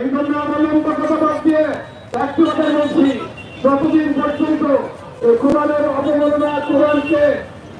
এই জন্য আমার লম্বা কথা বাদ দিয়ে একটু কথা বলছি যতদিন পর্যন্ত কোরআনের অবমাননা কোরআনকে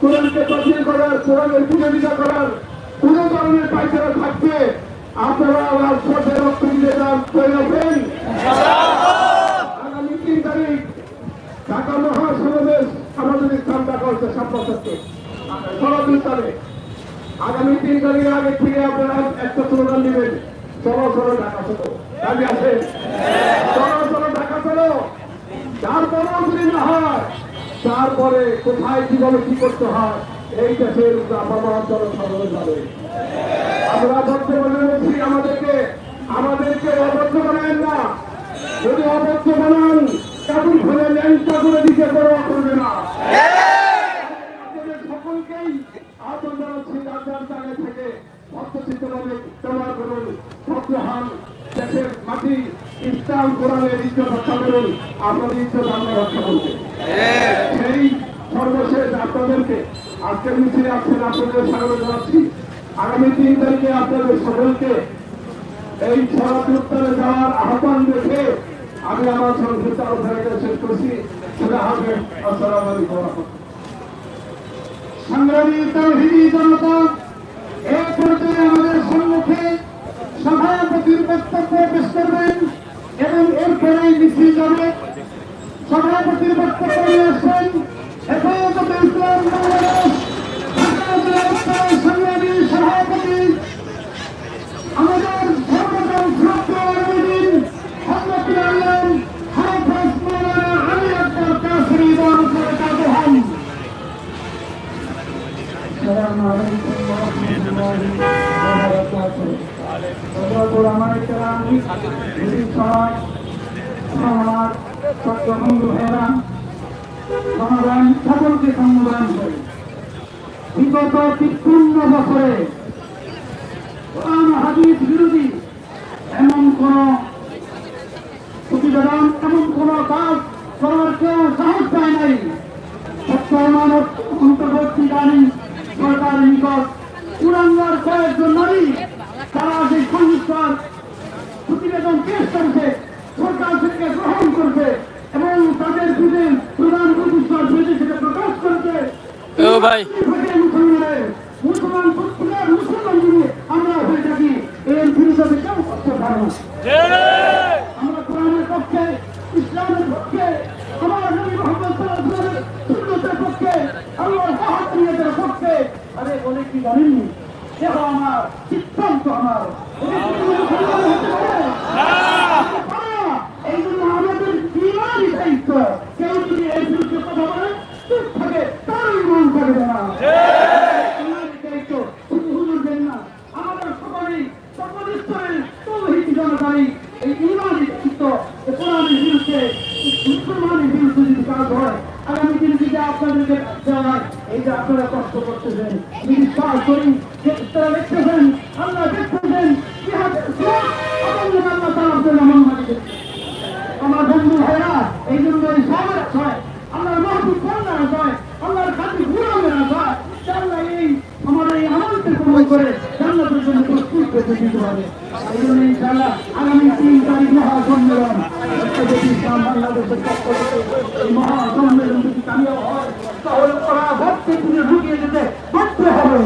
কোরআনকে বাতিল করার, কোরআনের বিরোধিতা করার কোন ধরনের পাইকারা থাকবে, আপনারা আগামী তিন তারিখ আগে থেকে আপনারা একটা স্লোগান দিবেন। চলো চলো, ঢাকা চলো। চলো চলো, ঢাকা চলো। না হয়, তারপরে কোথায় কীভাবে কি করতে হয়, এই দেশের যাবে। আমরা বর্তমানে বলছি, আমাদেরকে আমাদেরকে অবদ্ধ বানায় না। যদি অবদ্ধ বানান কেমন করে ল্যাংটা করে দিতে পরোয়া করবে না। সকলকেই জায়গা থেকে করুন। ভদ্র হন দেশের মাটি ইসলাম কোরআনের ইজ্জত রক্ষা করুন, আপনাদের ইজ্জত আমরা রক্ষা করতে সেই সর্বশেষ আপনাদেরকে আজকের মিছিলে আছেন আপনাদের স্বাগত জানাচ্ছি। আগামী তিন তারিখে আপনাদের সকলকে এই সরাসরি উত্তরে যাওয়ার আহ্বান রেখে আমি আমার সংক্ষিপ্ত আলোচনা শেষ করছি। সেটা হবে আসসালামু আলাইকুম সংগ্রামী তৌহিদি জনতা, এই পর্যায়ে আমাদের সম্মুখে সভাপতির বক্তব্য পেশ করবেন এবং এরপরে মিছিল যাবে সভাপতির বক্তব্য নিয়ে আসবেন হেফাজতে ইসলাম বাংলাদেশ সংগ্রামী সভাপতি আমাদের আমার চক্রবন্ধু ভাইরা সমাধান সকলকে সম্বোধন করি। বিগত তিপ্পান্ন বছরে কোরআন হাদিস বিরোধী এমন কোন প্রতিবেদন, এমন কোন কাজ করার কেউ সাহস পায় নাই। প্রতিবেদন পেশ করেছে সরকার সেটাকে গ্রহণ করছে এবং তাদের বিরুদ্ধে প্রধান প্রতিষ্ঠার বিরুদ্ধে সেটা প্রকাশ করেছে ও ভাই। মুসলমান মুসলমান যিনি আমরা হয়ে থাকি। এর বিরুদ্ধে কেউ করতে পারব আমরা কোরআনের পক্ষে ইসলামের পক্ষে আমার নবী মোহাম্মদ সাল্লাল্লাহু আলাইহি ওয়াসাল্লামের পক্ষে আল্লাহর পক্ষে। আরে বলে কি জানেননি? দেহ আমার, সিদ্ধান্ত আমার। এই জন্য আমাদের ইমানই দায়িত্ব। কেউ যদি এর বিরুদ্ধে কথা বলে, চুপ থাকে তার ইমান থাকবে না। এই ইমানই দায়িত্ব। কোরআনের বিরুদ্ধে, মুসলমানের বিরুদ্ধে যদি কাজ হয় আগামী দিনে যদি আপনাদেরকে দেওয়া এই যে আপনারা কষ্ট করতেছেন বিশ্বাস করি, যে তারা দেখতেছেন আল্লাহ দেখতেছেন আমার বন্ধু ভাইরা, এই জন্য এই সবার হয় আল্লাহর কন্যার হয় আল্লাহর খাতি গুণামের হয় এই আমার এই আমাদের কমাই করে বাংলাদেশের জন্য প্রস্তুত করতে দিতে হবে। এই জন্য ইনশাল্লাহ আগামী তিন মহাসম্মেলন। যদি কামিয়াব হয়। তাহলে ওরা ভক্তি পুজো ঢুকিয়ে দিতে বাধ্য হবে।